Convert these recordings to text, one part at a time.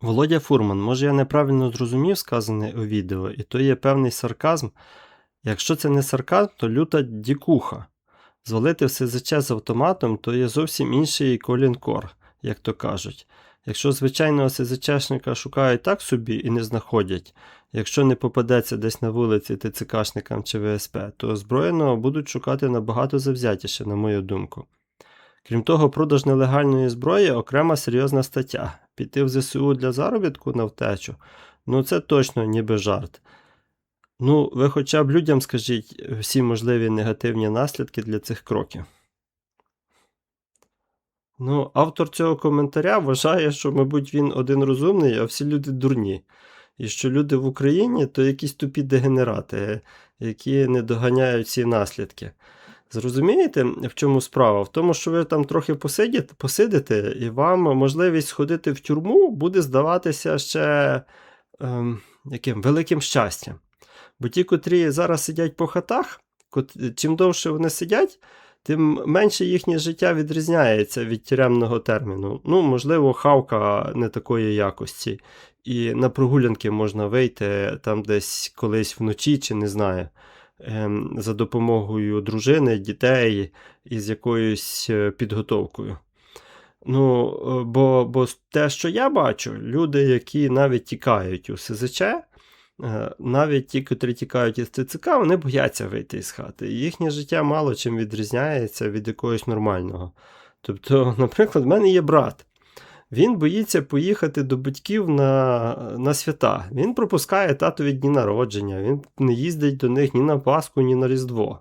Володя Фурман, може я неправильно зрозумів сказане у відео, і то є певний сарказм. Якщо це не сарказм, то люта дікуха. Звалити в СЗЧ з автоматом, то є зовсім інший колінкор, як то кажуть. Якщо звичайного СЗЧшника шукають так собі і не знаходять, якщо не попадеться десь на вулиці ТЦКшникам чи ВСП, то озброєного будуть шукати набагато завзятіше, на мою думку. Крім того, продаж нелегальної зброї окрема серйозна стаття. Піти в ЗСУ для заробітку на втечу, ну це точно ніби жарт. Ну, ви хоча б людям скажіть всі можливі негативні наслідки для цих кроків. Ну, автор цього коментаря вважає, що, мабуть, він один розумний, а всі люди дурні. І що люди в Україні то якісь тупі дегенерати, які не доганяють ці наслідки. Зрозумієте, в чому справа? В тому, що ви там трохи посидите, посидите, і вам можливість сходити в тюрму буде здаватися ще ем, яким великим щастям. Бо ті, котрі зараз сидять по хатах, чим довше вони сидять, тим менше їхнє життя відрізняється від тюремного терміну. Ну, можливо, хавка не такої якості. І на прогулянки можна вийти там десь колись вночі, чи не знаю. Ем, за допомогою дружини, дітей із якоюсь е, підготовкою. Ну, е, Бо бо те, що я бачу, люди, які навіть тікають у СЗЧ, е, навіть ті, котрі тікають із ТЦК, вони бояться вийти із хати. їхнє життя мало чим відрізняється від якогось нормального. Тобто, наприклад, в мене є брат. Він боїться поїхати до батьків на на свята. Він пропускає татові дні народження, він не їздить до них ні на Пасху, ні на Різдво.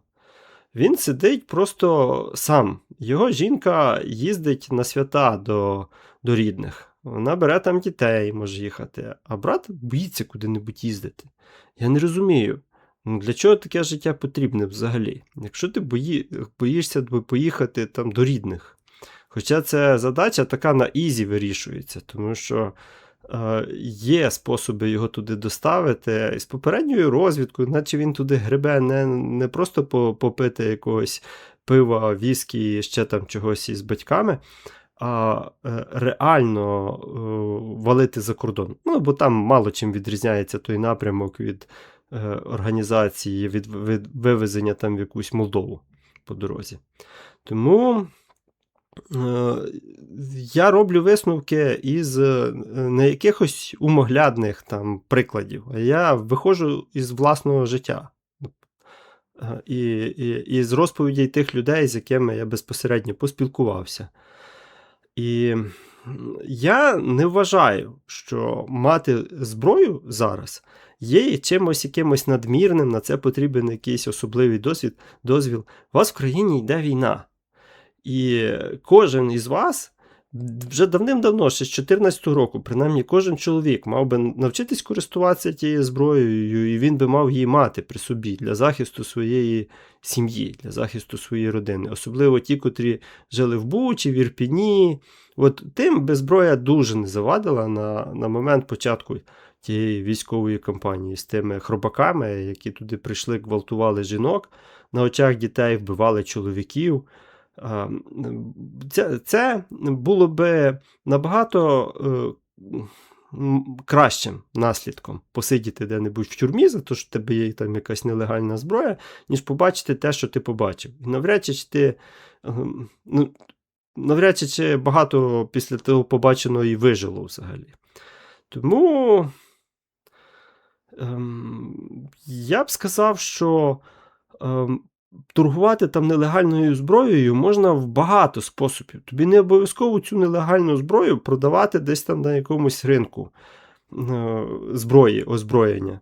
Він сидить просто сам. Його жінка їздить на свята до, до рідних. Вона бере там дітей, може їхати, а брат боїться куди-небудь їздити. Я не розумію. Ну, Для чого таке життя потрібне взагалі? Якщо ти бої, боїшся поїхати там до рідних, Хоча ця задача така на ізі вирішується, тому що е, є способи його туди доставити. І з попередньою розвідкою, наче він туди гребе не не просто попити якогось пива, віскі, ще там чогось із батьками, а е, реально е, валити за кордон. Ну, бо там мало чим відрізняється той напрямок від е, організації, від, від вивезення там в якусь Молдову по дорозі. Тому. Е, я роблю висновки із е, не якихось умоглядних там прикладів, а я виходжу із власного життя. Е, і, і, і з розповідей тих людей, з якими я безпосередньо поспілкувався. І я не вважаю, що мати зброю зараз є чимось якимось надмірним, на це потрібен якийсь особливий досвід, дозвіл. У вас в країні йде війна. І кожен із вас вже давним-давно, ще з 2014 року, принаймні кожен чоловік мав би навчитись користуватися тією зброєю, і він би мав її мати при собі для захисту своєї сім'ї, для захисту своєї родини. Особливо ті, котрі жили в Бучі, в Ірпіні. От Тим би зброя дуже не завадила на, на момент початку. Тієї військової кампанії з тими хробаками, які туди прийшли, гвалтували жінок, на очах дітей вбивали чоловіків. Це це було би набагато е, кращим наслідком посидіти де-небудь в тюрмі, за те, що в тебе є там якась нелегальна зброя, ніж побачити те, що ти побачив. І навряд чи ти. Ем, ну, Навряд чи багато після того побаченого і вижило взагалі. Тому ем, я б сказав, що ем, торгувати там нелегальною зброєю можна в багато способів. Тобі не обов'язково цю нелегальну зброю продавати десь там на якомусь ринку е, зброї, озброєння.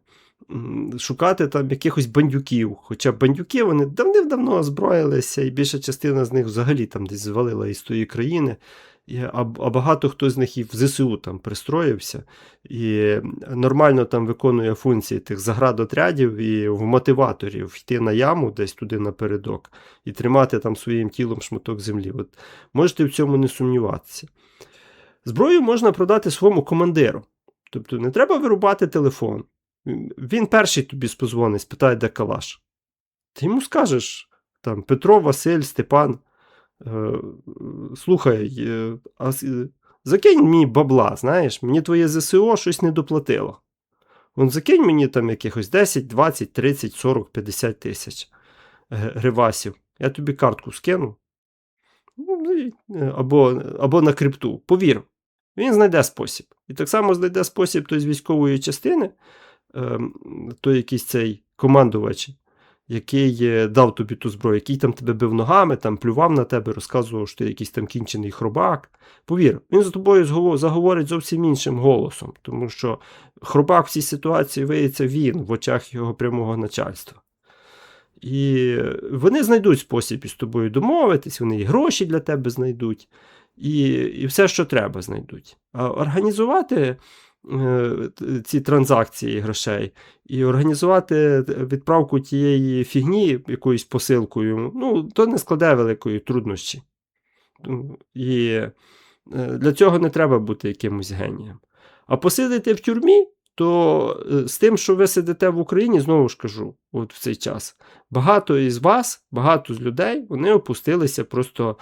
Шукати там якихось бандюків. Хоча бандюки вони давним-давно озброїлися, і більша частина з них взагалі там десь звалила із тої країни. А багато хто з них і в ЗСУ там пристроївся і нормально там виконує функції тих заградотрядів і в мотиваторів йти на яму десь туди напередок і тримати там своїм тілом шматок землі. От Можете в цьому не сумніватися. Зброю можна продати своєму командиру. Тобто не треба вирубати телефон. Він перший тобі спозвонить, спитає, де калаш. Ти йому скажеш там Петро, Василь, Степан. Е, слухай, е, а закинь мені бабла, знаєш, мені твоє ЗСО щось не доплатило. Вон закинь мені там якихось 10, 20, 30, 40, 50 тисяч гривасів. Я тобі картку скину. Ну, е, Або, або на крипту. Повір, він знайде спосіб. І так само знайде спосіб той з військової частини, ем, той якийсь цей командувач, який е, дав тобі ту зброю, який там тебе бив ногами, там плював на тебе, розказував, що ти якийсь там кінчений хробак. Повір, він з тобою заговорить зовсім іншим голосом, тому що хробак в цій ситуації виявиться він в очах його прямого начальства. І вони знайдуть спосіб із тобою домовитись, вони і гроші для тебе знайдуть, і, і все, що треба, знайдуть. А організувати ці транзакції грошей і організувати відправку тієї фігні якоюсь посилкою, ну, то не складе великої труднощі. І е, для цього не треба бути якимось генієм. А посидити в тюрмі, то е, з тим, що ви сидите в Україні, знову ж кажу, от в цей час, багато із вас, багато з людей, вони опустилися просто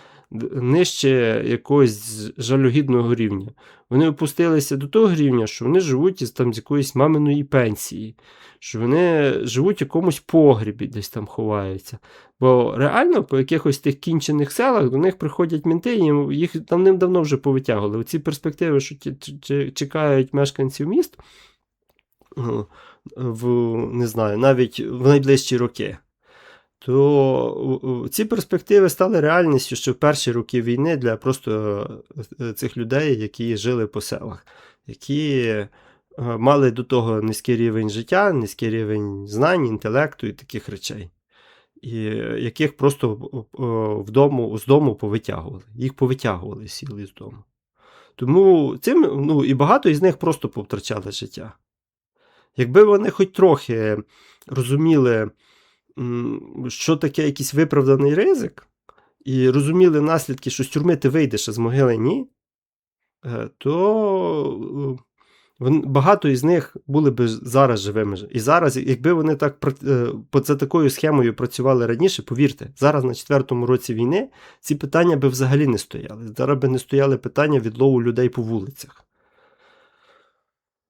нижче якогось жалюгідного рівня. Вони опустилися до того рівня, що вони живуть із там з якоїсь маминої пенсії, що вони живуть в якомусь погрібі, десь там ховаються. Бо реально по якихось тих кінчених селах до них приходять мінти, і їх давним-давно вже повитягували. Оці перспективи, що чекають мешканців міст, ну, в, не знаю, навіть в найближчі роки. То ці перспективи стали реальністю ще в перші роки війни для просто е, цих людей, які жили по селах, які е, мали до того низький рівень життя, низький рівень знань, інтелекту і таких речей, і е, яких просто вдому, з дому повитягували. Їх повитягували, сіли з дому. Тому цим, ну, і багато із них просто повтрачали життя. Якби вони хоч трохи розуміли, що таке якийсь виправданий ризик, і розуміли наслідки, що з тюрми ти вийдеш, а з могили ні, е, то е, багато із них були б зараз живими. І зараз, якби вони так е, за такою схемою працювали раніше, повірте, зараз на четвертому році війни ці питання би взагалі не стояли. Зараз би не стояли питання відлову людей по вулицях.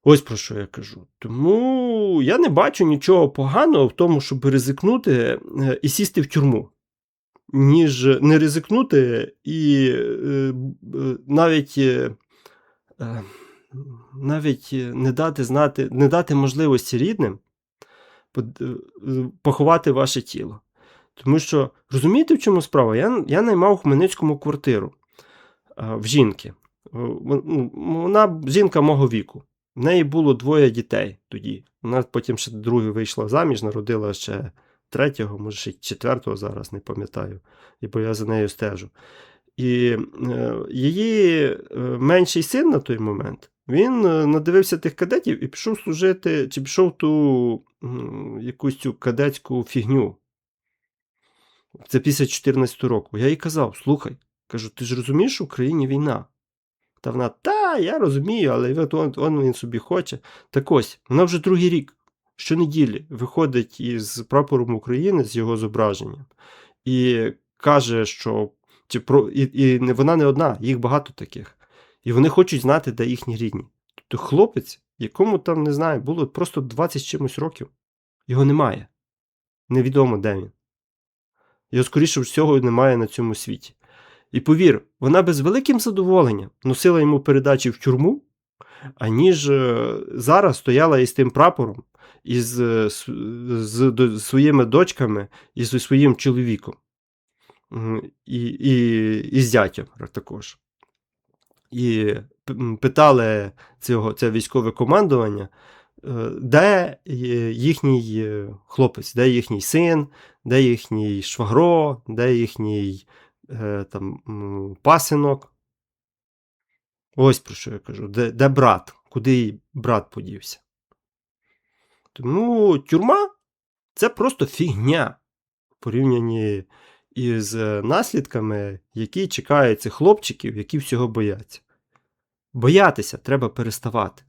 Ось про що я кажу. Тому я не бачу нічого поганого в тому, щоб ризикнути е, і сісти в тюрму, ніж не ризикнути і е, е, навіть, навіть не дати знати, не дати можливості рідним поховати ваше тіло. Тому що розумієте, в чому справа? Я, я наймав в Хмельницькому квартиру в жінки. Ну, Вона жінка мого віку. В неї було двоє дітей тоді. Вона потім ще друге вийшла заміж, народила ще третього, може ще четвертого зараз, не пам'ятаю, і бо я за нею стежу. І е, її е, менший син на той момент, він е, надивився тих кадетів і пішов служити, чи пішов ту м, якусь цю кадетську фігню. Це після 14 року. Я їй казав: слухай, кажу, ти ж розумієш, в Україні війна. Та вона, та, я розумію, але от он, он він собі хоче. Так ось, вона вже другий рік, щонеділі, виходить із прапором України з його зображенням і каже, що чи про, і, і вона не одна, їх багато таких. І вони хочуть знати, де їхні рідні. Тобто хлопець, якому там, не знаю, було просто 20 з чимось років, його немає. Невідомо, де він. Його, скоріше всього, немає на цьому світі. І повір, вона би з великим задоволенням носила йому передачі в тюрму, аніж е, зараз стояла із тим прапором, із е, с- з, до- своїми дочками і зі своїм чоловіком. І, і, і з зятям також. І питали цього, це військове командування, е, де їхній хлопець, де їхній син, де їхній швагро, де їхній там, пасинок. Ось про що я кажу. Де, де брат? Куди брат подівся? Тому тюрма це просто фігня в порівнянні із е, наслідками, які чекають цих хлопчиків, які всього бояться. Боятися треба переставати.